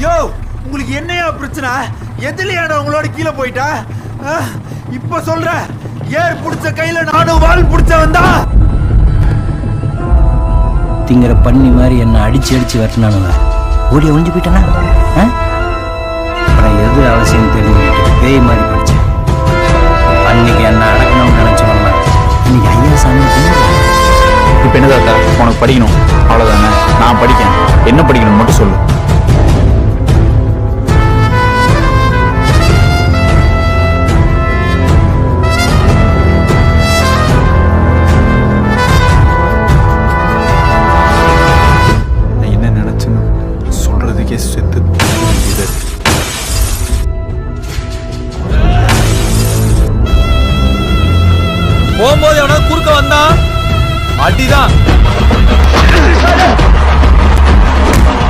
யோ உங்களுக்கு என்னையா பிரச்சனை? எதுலயாட உங்களோட கீழே போயிட்டா? இப்ப சொல்ற ஏர் புடிச்ச கையில நானும் வால் புடிச்ச வந்தா? திங்கிற பண்ணி மாதிரி என்னை அடிச்சு அடிச்சு வெட்டினானுங்க ஓடி ஒளிஞ்சு போயிட்டானா? அப்புறம் எது அவசியம் தெரிஞ்சுக்கிட்டு பேய் மாதிரி படிச்சேன். அன்னைக்கு என்ன அடக்கணும்னு நினைச்சவங்க இன்னைக்கு ஐயா சாமி. இப்போ என்ன தாத்தா? உனக்கு படிக்கணும். அவ்வளோதானே நான் படிக்கேன். என்ன படிக்கணும்? போகும்போது எவனா குறுக்க வந்தா அடிதான்.